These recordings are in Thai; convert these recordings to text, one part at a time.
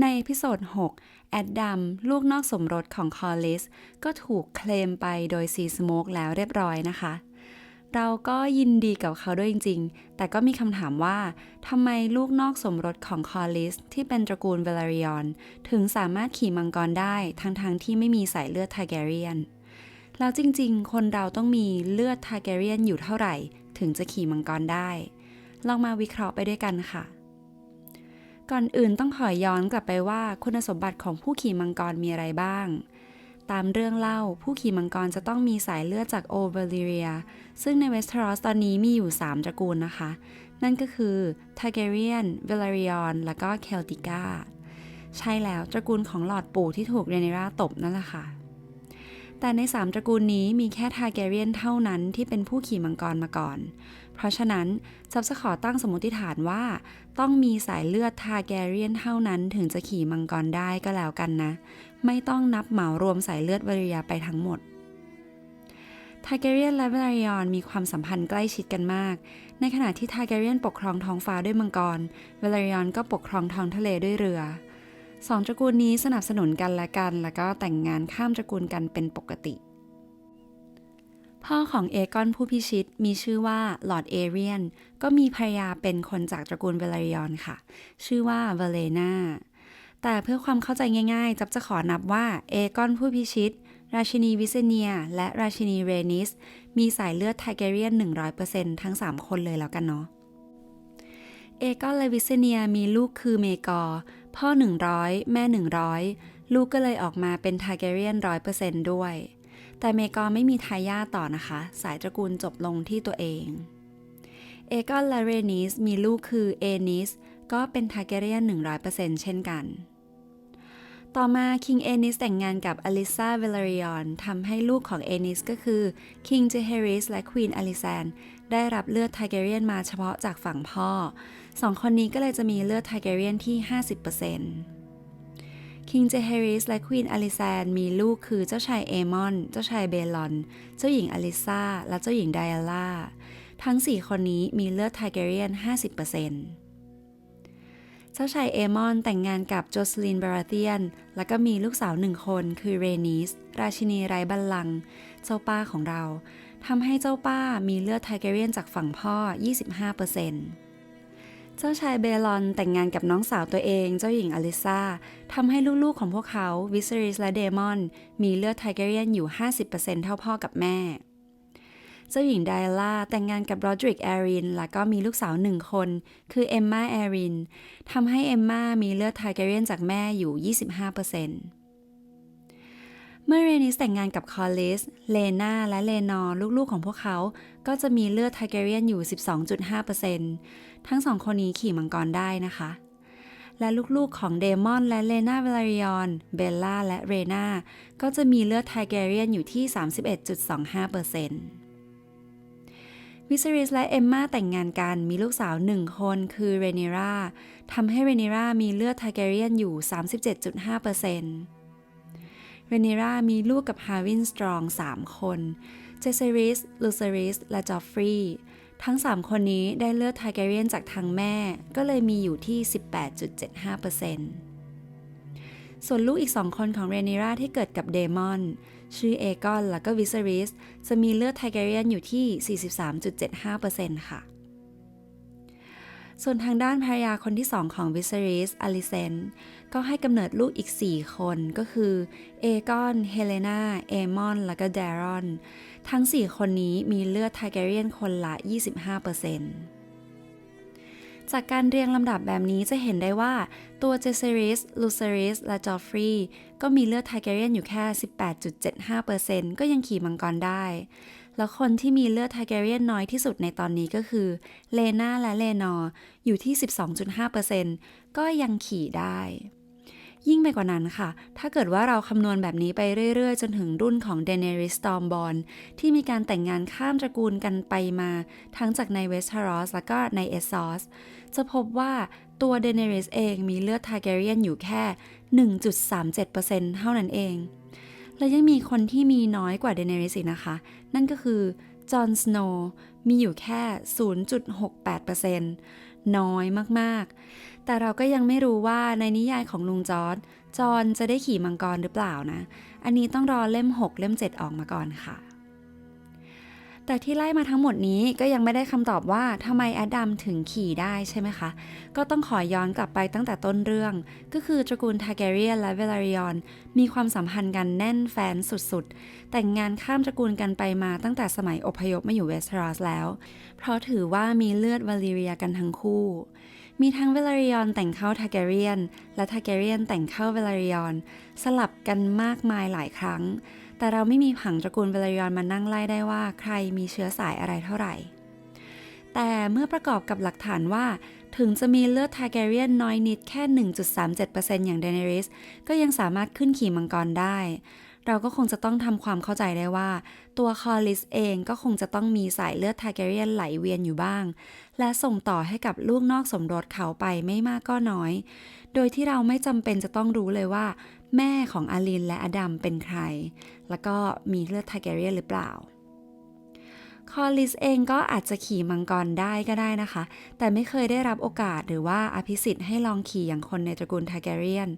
ในเอพิโซด 6 แอดดัมลูกนอกสมรสของคอลลิส ก็ถูกเคลมไปโดยซีสโมกแล้วเรียบร้อยนะคะ เราก็ยินดีกับเขาด้วยจริง ๆ แต่ก็มีคำถามว่าทำไมลูกนอกสมรสของคอลลิส ที่เป็นตระกูลเวลาริออน ถึงสามารถขี่มังกรได้ทั้งๆทที่ไม่มีสายเลือดทาร์แกเรียน แล้วจริงๆ คนเราต้องมีเลือดทาร์แกเรียนอยู่เท่าไหร่ ถึงจะขี่มังกรได้ ลองมาวิเคราะห์ไปด้วยกันค่ะ ก่อนอื่นต้องขอย้อนกลับไปว่าคุณสมบัติของผู้ขี่มังกรมีอะไรบ้าง ตามเรื่องเล่าผู้ขี่มังกรจะต้องมีสายเลือดจากโอเวอริเรีย ซึ่งในเวสเทอรอสตอนนี้มีอยู่ 3 ตระกูลนะคะ นั่นก็คือทาเกเรียนเวลาริออนและก็เคลติก้าใช่แล้วตระกูลของหลอดปู่ที่ถูกเรเนราตบนั่นแหละค่ะ แต่ใน3ตระกูลนี้มีแค่ทาแกเรียนเท่านั้นที่เป็นผู้ขี่มังกรมาก่อน เพราะฉะนั้นจับจะขอตั้งสมมติฐานว่า ต้องมีสายเลือดทาแกเรียนเท่านั้นถึงจะขี่มังกรได้ก็แล้วกันนะ ไม่ต้องนับเหมารวมสายเลือดวริยาไปทั้งหมดทาร์แกเรียนและเวลาริอนมีความสัมพันธ์ใกล้ชิดกันมาก ในขณะที่ทาร์แกเรียนปกครองท้องฟ้าด้วยมังกร เวลาริออนก็ปกครองท้องทะเลด้วยเรือ สองตระกูลนี้สนับสนุนกันและกัน แล้วก็แต่งงานข้ามตระกูลกันเป็นปกติ พ่อของเอกอนผู้พิชิตมีชื่อว่าลอร์ดเอเรียน ก็มีภรรยาเป็นคนจากตระกูลเวลริออนค่ะ ชื่อว่าเวเลนาแต่เพื่อความเข้าใจง่ายๆ จับจะขอนับว่าเอกอนผู้พิชิต ราชินีวิเซเนีย และราชินีเรนิส มีสายเลือดไทเกเรียน 100%ทั้ง 3 คนเลยแล้วกันเนาะ เอกอนและวิเซเนียมีลูกคือเมกอร์ พ่อ 100 แม่ 100 ลูกก็เลยออกมาเป็นทาร์แกเรียนร้อเซด้วย แต่เมกอไม่มีทายาทต่อนะคะ สายตระกูลจบลงที่ตัวเอง เอกอนและเรนิสมีลูกคือเอนิสก็เป็นทาร์แกเรียน100%เช่นกัน ต่อมาคิงเอนิสแต่งงานกับอลิซาเวลาริออนทำให้ลูกของเอนิสก็คือคิงเจเฮริสและควีนอลิแซนได้รับเลือดไทเกเรียนมาเฉพาะจากฝั่งพ่อสองคนนี้ก็เลยจะมีเลือดไทเกเรียนที่ 50%คิงเจเฮริสและควีนอลิแซนมีลูกคือเจ้าชายเอมอน เจ้าชายเบลอน เจ้าหญิงอลิซาและเจ้าหญิงไดอาล่า ทั้ง 4 คนนี้มีเลือดไทเกเรียน 50%เจ้าชายเอมอนแต่งงานกับโจสลินบาราเทียน แล้วก็มีลูกสาวหนึ่งคนคือเรนิส ราชินีไร้บัลลังก์เจ้าป้าของเราทำให้เจ้าป้ามีเลือดไทเกเรียนจากฝั่งพ่อ 25%เจ้าชายเบลอนแต่งงานกับน้องสาวตัวเองเจ้าหญิงอลิซาทำให้ลูกๆของพวกเขาวิสริสและเดมอน มีเลือดไทเกเรียนอยู่ 50%เท่าพ่อกับแม่ เจ้าหญิงไดล่าแต่งงานกับโรดริกแอรินแล้วก็มีลูกสาวหนึ่งคน คือเอมมาแอรินทำให้เอมมามีเลือดไทเกเรียนจากแม่อยู่ 25%เมื่อเรนิสแต่งงานกับคอลลิส เลนาและเลนอร์ลูกๆของพวกเขา ก็จะมีเลือดไทเกเรียนอยู่ 12.5%ทั้งสองคนนี้ขี่มังกรได้นะคะและลูกๆของเดมอนและเลนาเวลาริออน เบลล่าและเรนาก็จะมีเลือดไทเกเรียนอยู่ที่ 31.25% วิสริสและเอมมาแต่งงานกันมีลูกสาวหนึ่งคนคือเรเนราทำให้เรเนรามีเลือดไทเกเรียนอยู่ 37.5%เรเนรามีลูกกับฮาวินสตรอง 3 คน เจเซริส ลูเซริส และจอฟฟรีย์ทั้ง 3 คนนี้ได้เลือดไทเกเรียนจากทางแม่ ก็เลยมีอยู่ที่ 18.75% ส่วนลูกอีก2คนของเรเนราที่เกิดกับเดมอน ชื่อเอกอนและก็วิสริส จะมีเลือดไทเกเรียนอยู่ที่ 43.75%ค่ะ ส่วนทางด้านภรรยาคนที่2ของวิสริสอลิเซน ก็ให้กำเนิดลูกอีก 4 คนก็คือเอกอน เฮเลนาเอมอน และก็เดรอน ทั้ง 4 คนนี้มีเลือดไทเกเรียนคนละ 25% จากการเรียงลำดับแบบนี้จะเห็นได้ว่าตัวเจเซริสลูเซริสและจอฟฟรีย์ก็มีเลือดไทเกเรียนอยู่แค่ 18.75%ก็ยังขี่มังกรได้ แล้วคนที่มีเลือดไทเกเรียนน้อยที่สุดในตอนนี้ก็คือเลนาและเลนอร์อยู่ที่ 12.5%ก็ยังขี่ได้ ยิ่งไปกว่านั้นค่ะ ถ้าเกิดว่าเราคำนวณแบบนี้ไปเรื่อยๆ จนถึงรุ่นของเดเนริสตอมบอลที่มีการแต่งงานข้ามตระกูลกันไปมา ทั้งจากในเวสเทอรอสและก็ในเอสซอสจะพบว่าตัวเดเนริสเองมีเลือดไทเกเรียนอยู่แค่ 1.37%เท่านั้นเอง และยังมีคนที่มีน้อยกว่าเดเนริสอีกนะคะ นั่นก็คือจอห์นสโนว์มีอยู่แค่ 0.68% น้อยมากๆ แต่เราก็ยังไม่รู้ว่าในนิยายของลุงจอร์ดจอห์นจะได้ขี่มังกรหรือเปล่านะ อันนี้ต้องรอเล่ม 6 เล่ม 7 ออกมาก่อนค่ะ แต่ที่ไล่มาทั้งหมดนี้ก็ยังไม่ได้คำตอบว่าทำไมแอดดัมถึงขี่ได้ใช่ไหมคะ ก็ต้องขอย้อนกลับไปตั้งแต่ต้นเรื่อง ก็คือตระกูลทา r กเรียนและเวลาริออนมีความสัมพันธ์กันแน่นแฟนสุดๆ แต่งงานข้ามตระกูลกันไปมาตั้งแต่สมัยอพยพมาอยู่เวสเทรอสแล้ว เพราะถือว่ามีเลือดวาลิเรียกันทั้งคู่มีทั้งเวลาริออนแต่งเข้าทา r กเรียน และทา r กเรียนแต่งเข้าเวลาริออน สลับกันมากมายหลายครั้ง แต่เราไม่มีผังตระกูลเวลาริอนมานั่งไล่ได้ว่าใครมีเชื้อสายอะไรเท่าไหร่ แต่เมื่อประกอบกับหลักฐานว่า ถึงจะมีเลือดทาแกเรียนน้อยนิดแค่ 1.37%อย่างเดนเนริสก็ยังสามารถขึ้นขี่มังกรได้ เราก็คงจะต้องทำความเข้าใจได้ว่า ตัวคอลิสเองก็คงจะต้องมีสายเลือดทาเกเรียนไหลเวียนอยู่บ้าง และส่งต่อให้กับลูกนอกสมรสเขาไปไม่มากก็น้อย โดยที่เราไม่จำเป็นจะต้องรู้เลยว่า แม่ของอาลินและอดัมเป็นใคร แล้วก็มีเลือดทาเกเรียนหรือเปล่า คอลิสเองก็อาจจะขี่มังกรได้ก็ได้นะคะ แต่ไม่เคยได้รับโอกาสหรือว่าอภิสิทธิ์ให้ลองขี่อย่างคนในตระกูลทา r กเรียน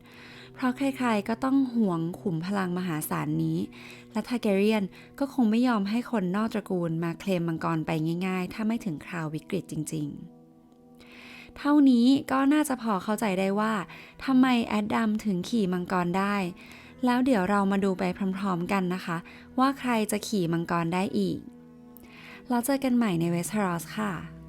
เพราะใครๆก็ต้องห่วงขุมพลังมหาศาลนี้ และทา r กเรียนก็คงไม่ยอมให้คนนอกตระกูลมาเคลมมังกรไปง่ายๆ ถ้าไม่ถึงคราววิกฤตจริง ๆเท่านี้ก็น่าจะพอเข้าใจได้ว่าทำไมแอดดัมถึงขี่มังกรได้ แล้วเดี๋ยวเรามาดูไปพร้อมๆกันนะคะ ว่าใครจะขี่มังกรได้อีก แล้วเจอกันใหม่ในเวสเทอรอสค่ะ